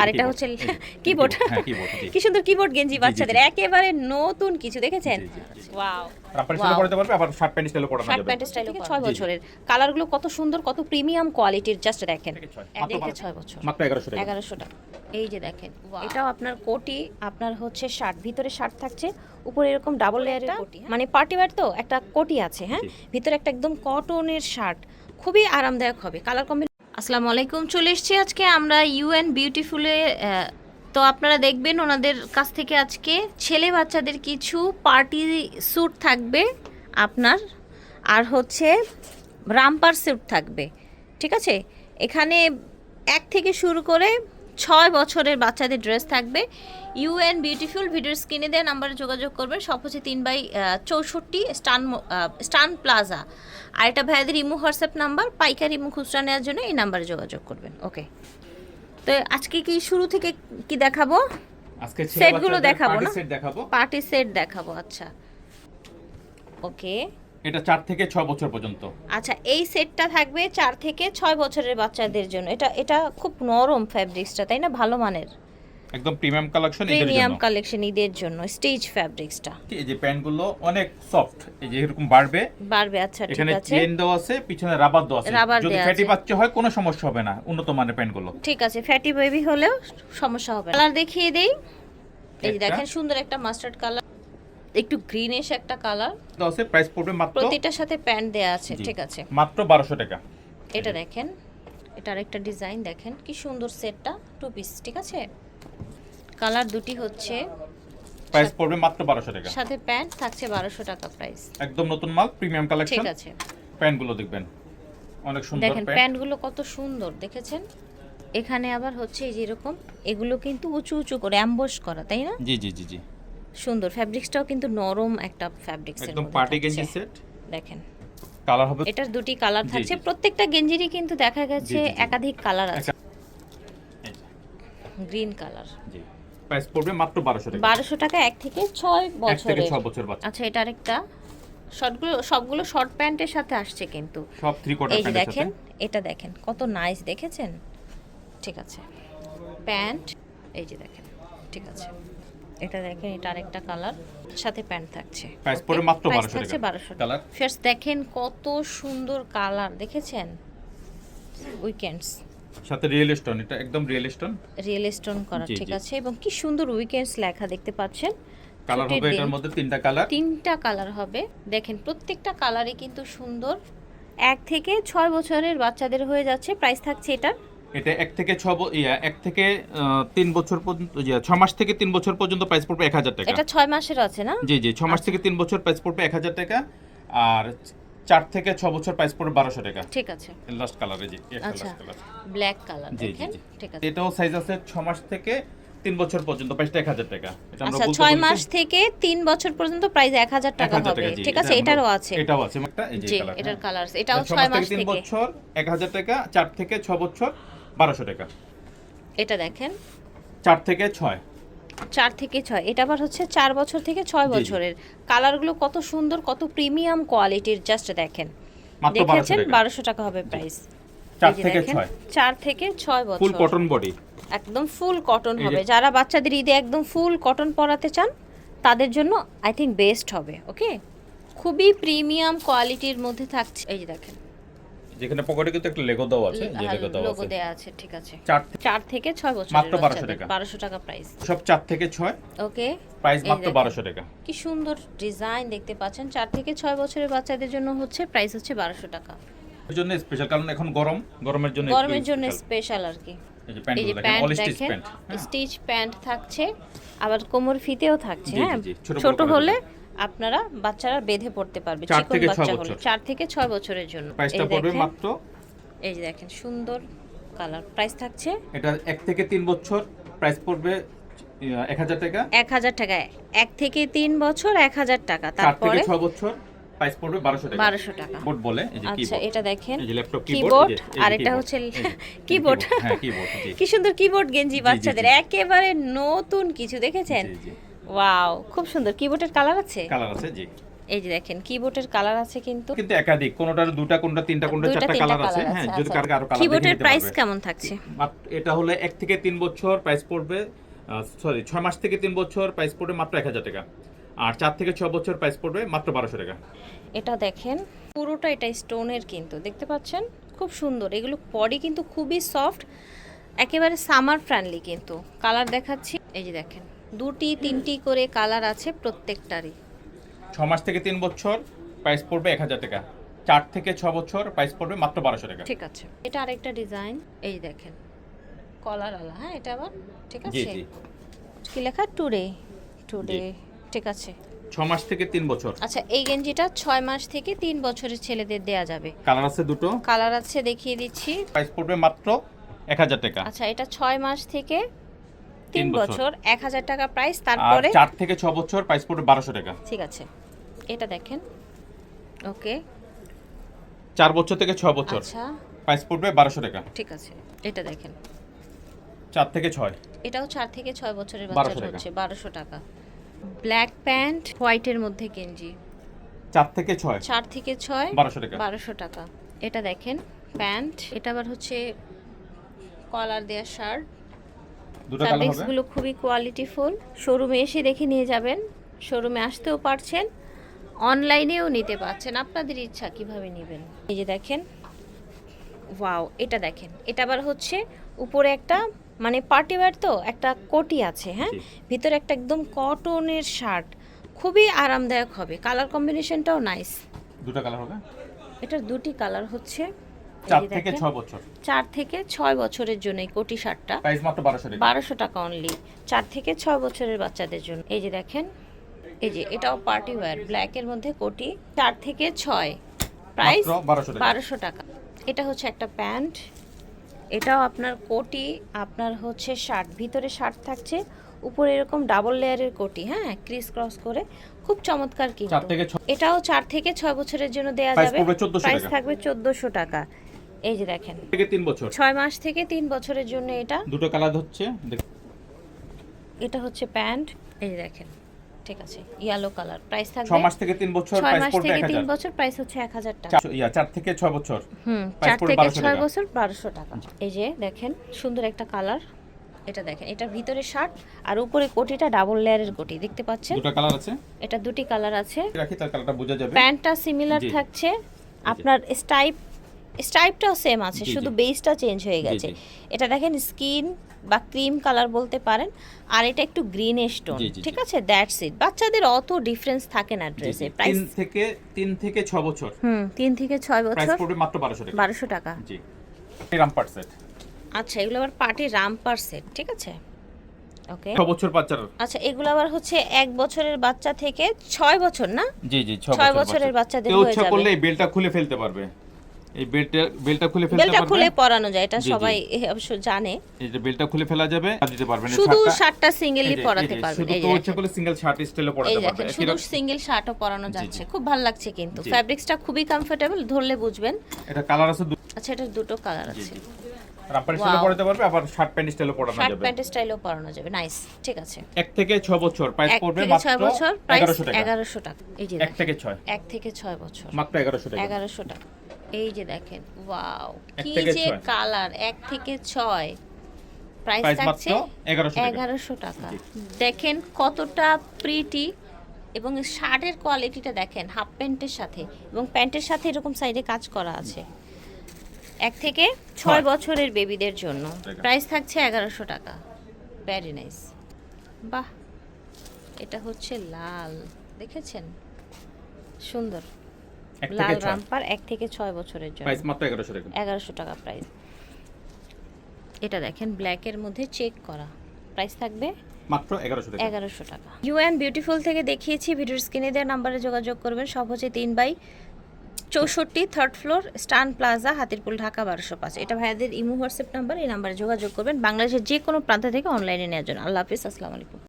আর এটা হচ্ছে কিবোর্ড হ্যাঁ কি সুন্দর কিবোর্ড গেঞ্জি বাচ্চাদের। একেবারে নতুন কিছু দেখেছেন। ওয়াও। বছরের। কালারগুলো কত সুন্দর কত প্রিমিয়াম কোয়ালিটির জাস্ট দেখেন। ছয়। বছর। মাত্র 1100 টাকা। এগারোশো টাকা। এই যে দেখেন এটাও আপনার কোটি আপনার হচ্ছে শার্ট ভিতরে শার্ট থাকছে উপরে এরকম ডাবল লেয়ারের কোটি মানে পার্টি ওয়্যার তো একটা কোটি আছে হ্যাঁ? ভিতরে একটা একদম কটনের শার্ট খুবই আরামদায়ক হবে। কালার কম্বিনেশন আসসালামু আলাইকুম, চলে এসেছি আজকে আমরা ইউএন বিউটিফুলে তো আপনারা দেখবেন ওনাদের কাছ থেকে আজকে ছেলে বাচ্চাদের কিছু পার্টি স্যুট থাকবে আপনার, আর হচ্ছে রামপার স্যুট থাকবে, ঠিক আছে? এখানে এক থেকে শুরু করে ছয় বছরের বাচ্চাদের ড্রেস থাকবে। ইউএন বিউটিফুল ভিডিও স্ক্রিনে দেওয়া নাম্বারে যোগাযোগ করবেন সব হচ্ছে তিন বাই চৌষট্টি, স্টান স্টান প্লাজা। আর এটা ভাইয়াদের ইমো হোয়াটসঅ্যাপ নাম্বার পাইকারি ইমো খুচরা নেওয়ার জন্য এই নাম্বারে যোগাযোগ করবেন। ওকে তো আজকে কি শুরু থেকে কি দেখাবো? আজকে সেটগুলো দেখাবো না? set দেখাবো। পার্টি সেট দেখাবো আচ্ছা। ওকে এটা 4 থেকে 6 বছর পর্যন্ত। আচ্ছা এই সেটটা থাকবে চার থেকে ছয় বছরের বাচ্চাদের জন্য। এটা এটা খুব নরম ফ্যাব্রিক্সটা তাই না? ভালো মানের। একদম প্রিমিয়াম কালেকশন এদের প্রিমিয়াম কালেকশন ঈদের জন্য স্টেজ ফ্যাব্রিক্সটা এই যে প্যান্টগুলো অনেক সফট এই যে এরকম বাড়বে। বাড়বে আচ্ছা ঠিক আছে। এখানে চেন দেওয়া আছে পিছনে রাবার দেওয়া আছে। যদি ফ্যাটি। বাচ্চা হয় কোনো সমস্যা হবে না উন্নত মানের প্যান্টগুলো। ঠিক আছে ফ্যাটি বেবি হলেও সমস্যা হবে কালার দেখিয়ে দেই। এই যে দেখেন সুন্দর একটা মাস্টার্ড কালার একটু গ্রিনিশ একটা কালার দেওয়া আছে প্রাইস পড়বে মাত্র প্রতিটার সাথে প্যান্ট দেয়া আছে ঠিক আছে। মাত্র 1200 টাকা। এটা দেখেন এটার একটা ডিজাইন দেখেন কি সুন্দর সেটটা টু পিস ঠিক আছে? কালার দুটি হচ্ছে। প্রাইস পড়বে মাত্র 1200 টাকা। সাথে প্যান্ট থাকছে বারোশো টাকা প্রাইস। একদম নতুন মাল প্রিমিয়াম কালেকশন। ঠিক আছে। প্যান্টগুলো দেখবেন। অনেক সুন্দর দেখেন প্যান্ট। প্যান্টগুলো কত সুন্দর দেখেছেন? এখানে আবার হচ্ছে এই যে এরকম এগুলো কিন্তু উঁচু উঁচু করে অ্যাম্বস করা তাই না? জি জি জি জি। সুন্দর। ফ্যাব্রিক্সটাও কিন্তু নরম একটা ফ্যাব্রিক্স একদম পার্টি গেঞ্জি সেট দেখেন। কালার হবে এটার দুটি কালার থাকছে। প্রত্যেকটা গেঞ্জিরই কিন্তু দেখা গেছে। একাধিক কালার আছে। Green colour. জি। প্রাইস পড়বে মাত্র 1200 টাকা। বারোশো টাকা এক থেকে ছয় এক থেকে বছরের। 6 বছর বাচ্চা। আচ্ছা এটা আরেকটা। শর্টগুলো সবগুলো শর্ট প্যান্টের সাথে আসছে কিন্তু। সব থ্রি কোয়ার্টার এই দেখেন এটা দেখেন কত নাইস দেখেছেন? ঠিক আছে। প্যান্ট এই যে দেখেন ঠিক আছে। এটা দেখেন এটা আরেকটা কালার সাথে প্যান্ট থাকছে। প্রাইস? পড়বে মাত্র 1200 থাকছে টাকা। বারোশো টাকা। কালার ফার্স্ট দেখেন কত সুন্দর কালার দেখেছেন? উইকেন্ডস সাথে রিয়েল স্টোন এটা একদম রিয়েল স্টোন? রিয়েল স্টোন করা ঠিক আছে। এবং কি সুন্দর উইকেন্ডস লেখা দেখতে পাচ্ছেন। কালার হবে এটার মধ্যে তিনটা কালার তিনটা কালার হবে। দেখেন প্রত্যেকটা কালারই কিন্তু সুন্দর। এক থেকে ছয় বছরের বাচ্চাদের হয়ে যাচ্ছে। প্রাইস থাকছে এটা এটা এক থেকে ছ ইয়া এক থেকে তিন বছর পর্যন্ত ছ মাস থেকে তিন বছর পর্যন্ত প্রাইস পড়বে এক হাজার টাকা। এটা ছয় মাসের আছে না? জি জি ছ মাস থেকে তিন বছর প্রাইস পড়বে এক হাজার টাকা। আর চার থেকে ছ বছর প্রাইস পড়বে বারোশো টাকা। ঠিক আছে। লাস্ট কালারে জি আচ্ছা লাস্ট কালার ব্ল্যাক কালার জি জি ঠিক আছে। এটাও সাইজ আছে ছ মাস থেকে তিন বছর পর্যন্ত প্রাইসটা এক হাজার টাকা। আচ্ছা ছয় মাস থেকে তিন বছর পর্যন্ত প্রাইস এক হাজার টাকা হবে। ঠিক আছে এটারও আছে। এটাও আছে একটা এই যে জি এটার কালার এটাও ছ ছয় মাস থেকে তিন বছর এক হাজার টাকা চার থেকে ছ বছর বারোশো টাকা। এটা দেখেন। চার থেকে ছয়। চার থেকে ছয়। এটা আবার হচ্ছে চার বছর থেকে ছয়। বছরের। কালারগুলো কত সুন্দর কত প্রিমিয়াম কোয়ালিটির জাস্ট দেখেন। দেখেছেন? টাকা। বারোশো টাকা হবে প্রাইস চার থেকে ছয়। চার থেকে ছয় ফুল বছর। কটন বডি একদম ফুল কটন হবে। যারা বাচ্চাদের ঈদে একদম ফুল কটন পরাতে চান তাদের জন্য আই থিঙ্ক বেস্ট হবে ওকে খুবই প্রিমিয়াম কোয়ালিটির মধ্যে থাকছে। এই যে দেখেন। যেখানে পকেটে কিন্তু একটা লেগো দেওয়া আছে যে লেগো লোগো আছে। দেয়া আছে ঠিক আছে। চার চার থেকে ছয় বছর মাত্র 1200 টাকা। বারোশো টাকা প্রাইস সব চার থেকে ছয়? ওকে। প্রাইস মাত্র দেখেন। বারোশো টাকা। কি সুন্দর ডিজাইন দেখতে পাচ্ছেন। চার থেকে ছয় বছরের বাচ্চাদের জন্য হচ্ছে প্রাইস হচ্ছে বারোশো টাকা। এর জন্য স্পেশাল কারণ এখন গরম গরমের জন্য গরমের জন্য স্পেশাল আর কি। এই যে প্যান্ট দেখেন স্টিচ প্যান্ট স্টিচ প্যান্ট থাকছে আবার কোমর ফিতেও থাকছে হ্যাঁ। ছোট হলে আপনারা বাচ্চারা বেঁধে পড়তে পারবে চার চিকন থেকে ছয় বাচ্চা হলে। চার থেকে ছয় বছরের জন্য। প্রাইসটা এই পড়বে মাত্র? এই যে দেখেন সুন্দর কালার। প্রাইস থাকছে? এটা এক থেকে তিন বছর। প্রাইস পড়বে এক হাজার টাকা। এক হাজার টাকা। এক থেকে তিন বছর এক হাজার টাকা। তারপরে ছয় বছর। প্রাইস পড়বে বারোশো টাকা। বারোশো টাকা। বোর্ড বলে এই যে আচ্ছা কিবোর্ড এটা দেখেন। এই যে ল্যাপটপ কিবোর্ড কিবোর্ড আর এটা হচ্ছে কিবোর্ড হ্যাঁ কিবোর্ড কি সুন্দর কিবোর্ড গেঞ্জি বাচ্চাদের। একেবারে নতুন কিছু দেখেছেন? জি জি। ওয়াও খুব সুন্দর। কিবোর্ডের কালার আছে? কালার আছে জি। এই যে দেখেন কিবোর্ডের কালার আছে কিন্তু। কিন্তু একাধিক কোনটার দুটা কোনটা তিনটা কোনটা চারটা কালার আছে। হ্যাঁ যদি আচ্ছা। কারও আরও কালার কিবোর্ডের প্রাইস কেমন থাকছে? এটা হলো এক থেকে তিন বছর প্রাইস পড়বে সরি ছয় মাস থেকে তিন বছর প্রাইস পড়বে মাত্র এক হাজার টাকা। আর চার থেকে ছয় বছর প্রাইস পড়বে মাত্র বারোশো টাকা। এটা দেখেন পুরোটা এটা স্টোনের কিন্তু দেখতে পাচ্ছেন? খুব সুন্দর। এগুলো বডি কিন্তু খুবই সফট একেবারে সামার ফ্রেন্ডলি কিন্তু। কালার দেখাচ্ছি এই যে দেখেন। দুটি তিনটি করে কালার আছে প্রত্যেকটারই। ছ মাস থেকে তিন বছর প্রাইস পড়বে এক হাজার টাকা। চার থেকে ছ বছর প্রাইস পড়বে মাত্র বারোশো টাকা। ঠিক আছে। এটা আরেকটা ডিজাইন এই দেখেন। কলার আলা হ্যাঁ এটা আবার? ঠিক জি আছে? জি। কি লেখা? টুডে। টুডে। ঠিক আছে। ছ মাস থেকে তিন বছর। আচ্ছা এই গেঞ্জিটা ছয় মাস থেকে তিন বছরের ছেলেদের দেয়া যাবে। কালার আছে দুটো। কালার আছে দেখিয়ে দিচ্ছি। প্রাইস পড়বে মাত্র এক হাজার টাকা। আচ্ছা এটা ছয় মাস থেকে তিন বছর। এক হাজার টাকা প্রাইস তারপরে চার থেকে ছ বছর প্রাইস পড়বে বারোশো টাকা। ঠিক আছে। এটা দেখেন। ওকে। চার বছর থেকে ছ বছর। আচ্ছা। প্রাইস পড়বে বারোশো টাকা। ঠিক আছে। এটা দেখেন। চার থেকে ছয়। এটাও চার থেকে ছয় বছরের 1200 বাচ্চা হচ্ছে বারোশো টাকা। ব্ল্যাক প্যান্ট হোয়াইটের মধ্যে গেঞ্জি। চার থেকে ছয়। চার থেকে ছয় বারোশো টাকা। বারোশো টাকা। এটা দেখেন প্যান্ট। এটা আবার হচ্ছে কলার দেওয়া শার্ট। দুটো কালার ফ্যাব্রিক্সগুলো খুবই কোয়ালিটিফুল শোরুমে এসে দেখে নিয়ে যাবেন। শোরুমে আসতেও পারছেন অনলাইনেও নিতে পারছেন। আপনাদের ইচ্ছা কীভাবে নেবেন? এই যে দেখেন ওয়াও এটা দেখেন। এটা আবার হচ্ছে উপরে একটা মানে পার্টি ওয়্যার তো একটা কোটি আছে হ্যাঁ? ভিতরে একটা একদম কটনের শার্ট খুবই আরামদায়ক হবে। কালার কম্বিনেশনটাও নাইস দুটো কালার হবে? এটার দুটি কালার হচ্ছে এই চার থেকে বছর। বছরের জন্য এই কোটি শার্টটা প্রাইস মাত্র বারোশো টাকা। অনলি থেকে বছরের বাচ্চাদের জন্য। এই যে দেখেন এই যে এটাও পার্টি ওয়্যার ব্ল্যাকের মধ্যে কোটি। থেকে প্রাইস টাকা। এটা হচ্ছে একটা প্যান্ট। এটাও আপনার কোটি। আপনার হচ্ছে শার্ট। ভিতরে শার্ট থাকছে। উপরে এরকম ডাবল লেয়ারের কোটি হ্যাঁ? ক্রিস ক্রস করে। খুব চমৎকার কিন্তু। এটাও চার থেকে ছয় বছরের জন্য দেয়া যাবে। পড়বে 1400 প্রাইস থাকবে চোদ্দোশো টাকা। এই যে দেখেন। থেকে তিন বছর। ছয় মাস থেকে তিন বছরের জন্য এটা। দুটো কালার হচ্ছে এটা হচ্ছে প্যান্ট। এই যে দেখেন ঠিক আছে ইয়েলো কালার। প্রাইস থাকবে মাস থেকে তিন বছর ছয় প্রাইস মাস পড়বে থেকে এক তিন হাজার। বছর প্রাইস হচ্ছে এক হাজার টাকা। চার- ইয়া চার থেকে ছয় বছর। হুম চার থেকে 1200 ছয় বছর বারোশো টাকা। এই যে দেখেন সুন্দর একটা কালার। এটা দেখেন এটা ভিতরে শার্ট আর উপরে কোটিটা ডাবল লেয়ারের কোটি দেখতে পাচ্ছেন? দুটো কালার আছে? এটা দুটি কালার আছে। রাখি তার কালারটা বোঝা যাবে। প্যান্টটা সিমিলার থাকছে। আপনার স্টাইপ স্টাইপটাও সেম আছে শুধু। বেসটা চেঞ্জ হয়ে গেছে। এটা দেখেন স্কিন বা ক্রিম কালার বলতে পারেন আর এটা একটু গ্রিন স্টোন ঠিক আছে? দ্যাটস ইট বাচ্চাদের অত ডিফারেন্স থাকে না। ড্রেসে প্রাইস থেকে তিন থেকে ছ বছর। হুম তিন থেকে ছয় প্রাইস বছর পড়বে মাত্র বারোশো টাকা। বারোশো টাকা। জি। রামপার সেট আচ্ছা এগুলো আবার পার্টি রামপার সেট ঠিক আছে? ওকে ছ বছর বাচ্চার। আচ্ছা এগুলো আবার হচ্ছে এক বছরের বাচ্চা থেকে ছয় বছর না? জি জি ছ ছয় বছর বছরের বাচ্চাদের কেউ ইচ্ছা যাবে। করলে বেলটা খুলে ফেলতে পারবে। এই বেলটা বেলটা খুলে ফেলতে বেলটা খুলে পরানো যায় এটা। সবাই অবশ্য জানে। এই যে বেলটা খুলে ফেলা যাবে দিতে পারবেন। শুধু শার্টটা- শার্টটা সিঙ্গেলি পরাতে পারবেন এই যে ইচ্ছা করলে সিঙ্গেল শার্ট স্টাইলে পরাতে পারবে দেখেন একই শুধু সিঙ্গেল শার্টও পরানো যাচ্ছে খুব ভালো লাগছে কিন্তু। ফ্যাব্রিক্সটা খুবই কমফোর্টেবল ধরলে বুঝবেন। এটা কালার আছে আচ্ছা এটার দুটো কালার আছে। রামপার স্টাইলে Wow. পরাতে পারবে আবার শার্ট প্যান্ট স্টাইলে পরানো শার্ট যাবে। প্যান্টের স্টাইলও পরানো যাবে নাইস ঠিক আছে। এক থেকে ছ বছর প্রাইস পড়বে মাত্র ছয় বছর প্রাইস এগারোশো টাকা। এগারোশো টাকা। এই যে এক থেকে ছয়। এক থেকে ছয় বছর। মাত্র এগারোশো টাকা। এগারোশো টাকা। এই যে দেখেন ওয়াও। কি যে কালার এক থেকে ছয়। প্রাইস থাকছে এগারোশো টাকা। দেখেন কতটা প্রিটি এবং শার্টের কোয়ালিটিটা দেখেন হাফ প্যান্টের সাথে এবং প্যান্টের সাথে এরকম সাইডে কাজ করা আছে। এক থেকে ছয়। বছরের বেবিদের জন্য। প্রাইস থাকছে এগারোশো টাকা। ভ্যারি নাইস বাহ! এটা হচ্ছে লাল। দেখেছেন? সুন্দর। লাল রামপার এক থেকে ছয় বছরের জন্য। প্রাইস মাত্র এগারোশো টাকা। এগারোশো টাকা প্রাইস এটা দেখেন ব্ল্যাকের মধ্যে চেক করা। প্রাইস থাকবে মাত্র এগারোশো টাকা। এগারোশো টাকা। ইউএন বিউটিফুল থেকে দেখিয়েছি ভিডিওর স্ক্রিনে দেওয়ার নাম্বারে যোগাযোগ করবেন। সব হচ্ছে তিন বাই চৌষট্টি থার্ড ফ্লোর স্টান প্লাজা হাতিরপুল ঢাকা বারোশো পাঁচ। এটা ভাইয়াদের ইমো হোয়াটসঅ্যাপ নাম্বার এই নাম্বারে যোগাযোগ করবেন। বাংলাদেশের যে কোনো প্রান্ত থেকে অনলাইনে নেওয়ার জন্য। আল্লাহ হাফিজ আসসালামু আলাইকুম।